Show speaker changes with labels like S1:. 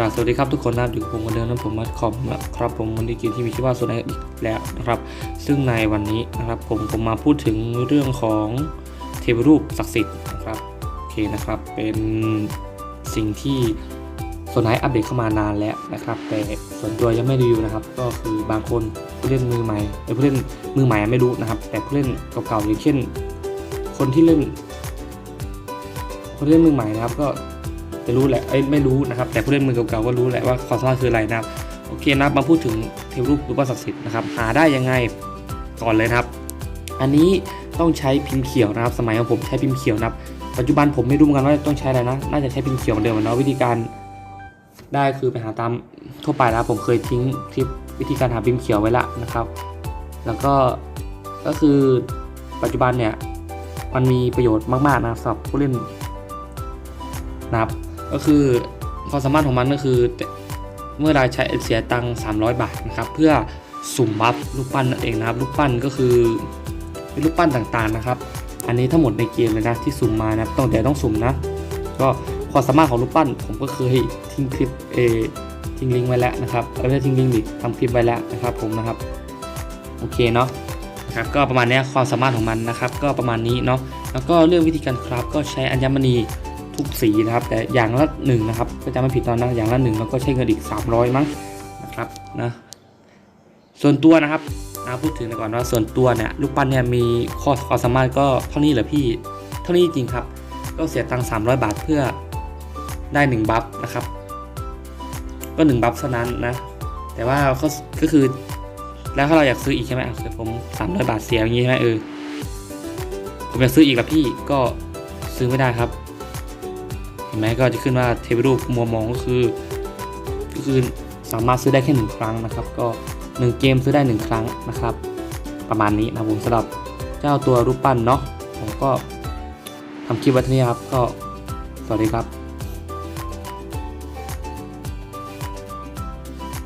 S1: กราบสวัสดีครับทุกคนนะครับอยู่กับผมคนเดิมนะผมมัดคอมนะครับผมวันนี้เกมที่มีชื่อว่าโซนอีกแล้วนะครับ ซึ่งในวันนี้นะครับผมผมมาพูดถึงเรื่องของเทวรูปศักดิ์สิทธิ์นะครับโอเคนะครับเป็นสิ่งที่โซนไนอัปเดตเข้ามานานแล้วนะครับ แต่ส่วนตัวยังไม่รีวิวนะครับ ก็คือบางคนผู้เล่นมือใหม่เอ้ผู้เล่นมือใหม่ไม่รู้นะครับ แต่ผู้เล่นเก่าๆอย่างเช่น คนที่เล่นคนเล่นมือใหม่นะครับก็ จะรู้แหละเอ้ยไม่รู้นะครับ แต่ผู้เล่นมือเก่าๆก็รู้แหละว่าความสามารถคืออะไรนะครับโอเคนับมาพูดถึงเทวรูปรูปศักดิ์สิทธิ์นะครับหาได้ยังไงก่อนเลยนะครับ อันนี้ต้องใช้พิมพ์เขียวนะครับ สมัยของผมใช้พิมพ์เขียวนะครับ ปัจจุบันผมไม่รู้เหมือนกันว่าต้องใช้อะไรนะ น่าจะใช้พิมพ์เขียวเหมือนเดิมเนาะวิธีการได้คือไปหาตามทั่วไปนะผมเคยทิ้งคลิปวิธีการหาพิมพ์เขียวไว้ละนะครับ แล้วก็ก็คือปัจจุบันเนี่ยมันมีประโยชน์มากๆนะสำหรับผู้เล่นนะครับ ก็คือความสามารถของมันก็คือ เมื่อเราใช้เสียตังค์300 บาทนะครับเพื่อสุ่มบัฟรูปปั้นนั่นเองนะครับรูปปั้นก็คือเป็นรูปปั้นต่างๆนะครับ อันนี้ทั้งหมดในเกมเลยนะที่สุ่มมานะต้องแต่ต้องสุ่มนะ ก็ความสามารถของรูปปั้นผมก็เคยทิ้งคลิปเอทิ้งลิงก์ไว้แล้วนะครับเออไม่ใช่ทิ้งลิงก์ดิทำคลิปไว้แล้วนะครับผมนะครับโอเคเนาะนะครับก็ประมาณนี้ความสามารถของมันนะครับ ก็ประมาณนี้เนาะแล้วก็เรื่องวิธีการคราฟก็ใช้อัญมณี ทุกสีนะครับ แต่อย่างละหนึ่งนะครับ ก็จะไม่ผิดตอนนั้นอย่างละหนึ่งแล้วก็ใช้เงินอีก 300 มั้งนะครับนะส่วนตัวนะครับนะพูดถึงก่อนว่าส่วนตัวเนี่ยลูกปั้นเนี่ยมีข้อความสามารถก็เท่านี้เหรอพี่เท่านี้จริงครับ ก็เสียตังค์300 บาทเพื่อได้1บัฟนะครับ ก็1บัฟเท่านั้นนะแต่ว่าก็ก็คือแล้วถ้าเราอยากซื้ออีกใช่ไหมอะคือผม300บาทเสียอย่างงี้ใช่ไหมเออผมอยากซื้ออีกละพี่ก็ซื้อไม่ได้ครับ เห็นไหมก็จะขึ้นว่าเทปรูปมัวมองก็คือ ก็คือสามารถซื้อได้แค่หนึ่งครั้งนะครับ ก็หนึ่งเกมซื้อได้หนึ่งครั้งนะครับ ประมาณนี้นะผมสำหรับเจ้าตัวรูปปั้นเนาะผมก็ทำคลิปไว้เท่นี้ครับ ก็สวัสดีครับ